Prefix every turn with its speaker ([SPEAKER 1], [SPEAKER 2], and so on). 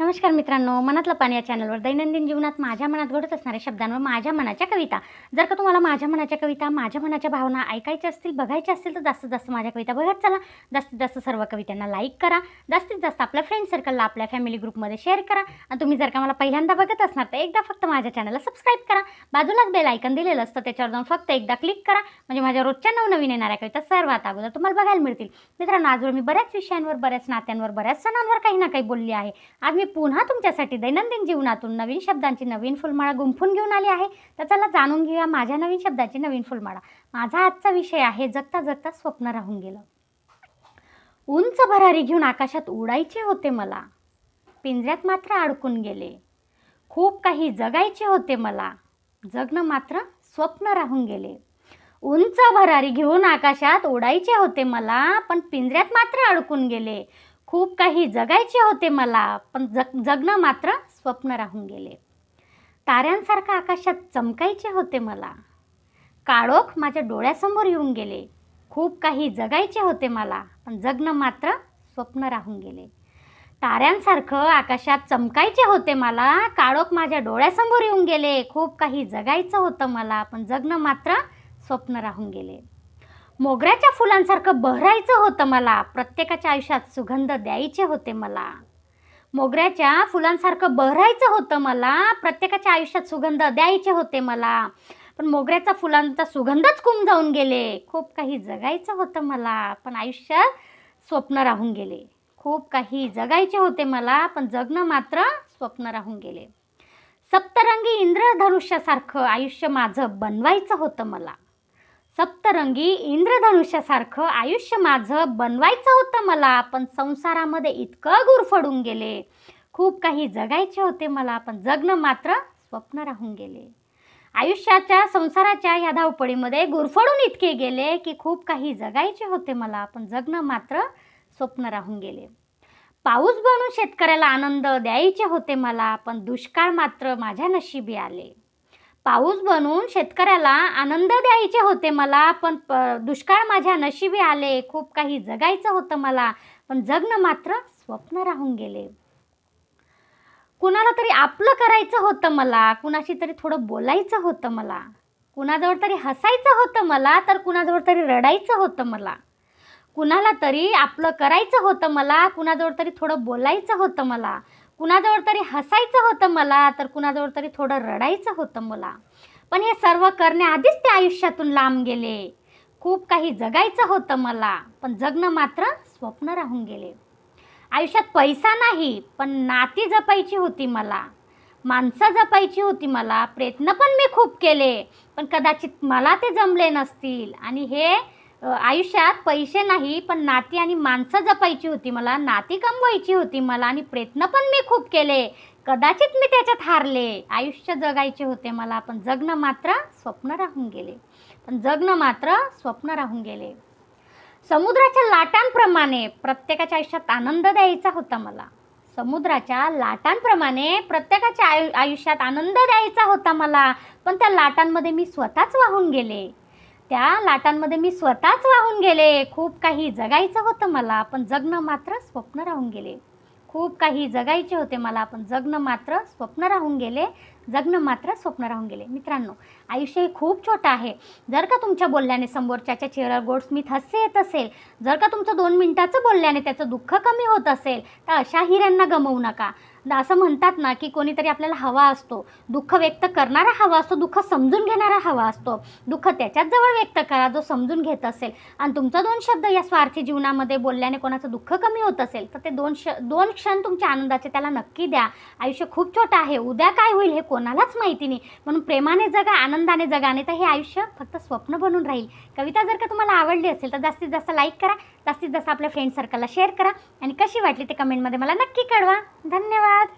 [SPEAKER 1] नमस्कार मित्रांनो मनातलं पाणी या चॅनलवर दैनंदिन जीवनात माझ्या मनात घडत असणाऱ्या शब्दांवर माझ्या मनाच्या कविता. जर का तुम्हाला माझ्या मनाच्या कविता माझ्या मनाच्या भावना ऐकायच्या असतील बघायच्या असतील तर जास्तीत जास्त माझ्या कविता बघत चला. जास्तीत जास्त सर्व कवितांना लाईक करा. जास्तीत जास्त आपल्या फ्रेंड सर्कलला आपल्या फॅमिली ग्रुपमध्ये शेअर करा. आणि तुम्ही जर का मला पहिल्यांदा बघत असणार तर एकदा फक्त माझ्या चॅनलला सबस्क्राईब करा. बाजूलाच बेल ऐकन दिलेलं असतं त्याच्यावर जाऊन फक्त एकदा क्लिक करा. म्हणजे माझ्या रोजच्या नवनवीन येणाऱ्या कविता सर्वात अगोदर तुम्हाला बघायला मिळतील. मित्रांनो आजवर मी बऱ्याच विषयांवर बऱ्याच नात्यांवर बऱ्याच सणांवर काही ना काही बोलली आहे. आज मी पुन्हा तुमच्यासाठी दैनंदिन जीवनातून नवीन शब्दांची नवीन फुलमाळा गुंफून घेऊन आली आहे. तर चला जाणून घेऊया माझ्या नवीन शब्दाची नवीन फुलमाळा. माझा आजचा विषय आहे जगता जगता स्वप्न राहून गेलं. उंच भरारी घेऊन आकाशात उडायचे होते मला. पिंजऱ्यात मात्र अडकून गेले. खूप काही जगायचे होते मला. जगणं मात्र स्वप्न राहून गेले. उंच भरारी घेऊन आकाशात उडायचे होते मला पण पिंजऱ्यात मात्र अडकून गेले. खूप काही जगायचे होते मला पण जग जगणं मात्र स्वप्न राहून गेले. ताऱ्यांसारखं आकाशात चमकायचे होते मला. काळोख माझ्या डोळ्यासमोर येऊन गेले. खूप काही जगायचे होते मला पण जगणं मात्र स्वप्न राहून गेले. ताऱ्यांसारखं आकाशात चमकायचे होते मला काळोख माझ्या डोळ्यासमोर येऊन गेले. खूप काही जगायचं होतं मला पण जगणं मात्र स्वप्न राहून गेले. मोगऱ्याच्या फुलांसारखं बहरायचं होतं मला. प्रत्येकाच्या आयुष्यात सुगंध द्यायचे होते मला. मोगऱ्याच्या फुलांसारखं बहरायचं होतं मला. प्रत्येकाच्या आयुष्यात सुगंध द्यायचे होते मला. पण मोगऱ्याचा फुलांचा सुगंधच कुम जाऊन गेले. खूप काही जगायचं होतं मला पण आयुष्यात स्वप्न राहून गेले. खूप काही जगायचे होते मला पण जगणं मात्र स्वप्न राहून गेले. सप्तरंगी इंद्रधनुष्यासारखं आयुष्य माझं बनवायचं होतं मला. सप्तरंगी इंद्रधनुष्यासारखं आयुष्य माझं बनवायचं होतं मला पण संसारामध्ये इतकं गुरफडून गेले. खूप काही जगायचे होते मला पण जगणं मात्र स्वप्न राहून गेले. आयुष्याच्या संसाराच्या ह्या धावपळीमध्ये गुरफडून इतके गेले की खूप काही जगायचे होते मला पण जगणं मात्र स्वप्न राहून गेले. पाऊस बनून शेतकऱ्याला आनंद द्यायचे होते मला पण दुष्काळ मात्र माझ्या नशिबी आले. पाऊस बनून शेतकऱ्याला आनंद द्यायचे होते मला पण प दुष्काळ माझ्या नशिबी आले खूप काही जगायचं होतं मला पण जगणं मात्र स्वप्न राहून गेले. कुणाला तरी आपलं करायचं होतं मला कुणाशी तरी थोडं बोलायचं होतं मला कुणाजवळ तरी हसायचं होतं मला तर कुणाजवळ तरी रडायचं होतं मला. कुणाला तरी आपलं करायचं होतं मला कुणाजवळ तरी थोडं बोलायचं होतं मला कुणाजवळ तरी हसायचं होतं मला तर कुणाजवळ तरी थोडं रडायचं होतं मला. पण हे सर्व करण्याआधीच ते आयुष्यातून लांब गेले. खूप काही जगायचं होतं मला पण जगणं मात्र स्वप्न राहून गेले. आयुष्यात पैसा नाही पण नाती जपायची होती मला. माणसं जपायची होती मला प्रयत्न पण मी खूप केले पण कदाचित मला ते जमले नसतील. आणि हे आयुष्यात पैसे नाही पण नाती आणि माणसं जपायची होती मला. नाती कमवायची होती मला आणि प्रयत्न पण मी खूप केले. कदाचित मी त्याच्यात हारले. आयुष्य जगायचे होते मला पण जगणं मात्र स्वप्न राहून गेले. पण जगणं मात्र स्वप्न राहून गेले. समुद्राच्या लाटांप्रमाणे प्रत्येकाच्या आयुष्यात आनंद द्यायचा होता मला. समुद्राच्या लाटांप्रमाणे प्रत्येकाच्या आयु आयुष्यात आनंद द्यायचा होता मला. पण त्या लाटांमध्ये मी स्वतःच वाहून गेले. त्या लाटांमध्ये मी स्वतःच वाहून गेले. खूप काही जगायचं होतं मला पण जगणं मात्र स्वप्न राहून गेले. खूप काही जगायचे होते मला पण जगणं मात्र स्वप्न राहून गेले. जगणं मात्र स्वप्न राहून गेले. मित्रांनो आयुष्य हे खूप छोटं आहे. जर का तुमच्या बोलल्याने समोरच्याच्या चेहऱ्यावर गोडस्मित हास्य येत असेल जर का तुमचं दोन मिनिटाचं बोलल्याने त्याचं दुःख कमी होत असेल तर अशा हिऱ्यांना गमवू नका. असं म्हणतात ना की कोणीतरी आपल्याला हवा असतो. दुःख व्यक्त करणारा हवा असतो दुःख समजून घेणारा हवा असतो. दुःख त्याच्याच जवळ व्यक्त करा जो समजून घेत असेल. आणि तुमचा दोन शब्द या स्वार्थी जीवनामध्ये बोलल्याने कोणाचं दुःख कमी होत असेल तर ते दोन श दोन क्षण तुमच्या आनंदाचे त्याला नक्की द्या. आयुष्य खूप छोटं आहे उद्या काय होईल हे कोणालाच माहिती नाही. म्हणून प्रेमाने जगा आनंदाने जगा नाही तर हे आयुष्य फक्त स्वप्न बनून राहील. कविता जर का तुम्हाला आवडली असेल तर जास्तीत जास्त लाईक करा. जास्तीत जास्त आपल्या फ्रेंड सर्कलला शेअर करा. आणि कशी वाटली ते कमेंटमध्ये मला नक्की कळवा. धन्यवाद. ধন্যবাদ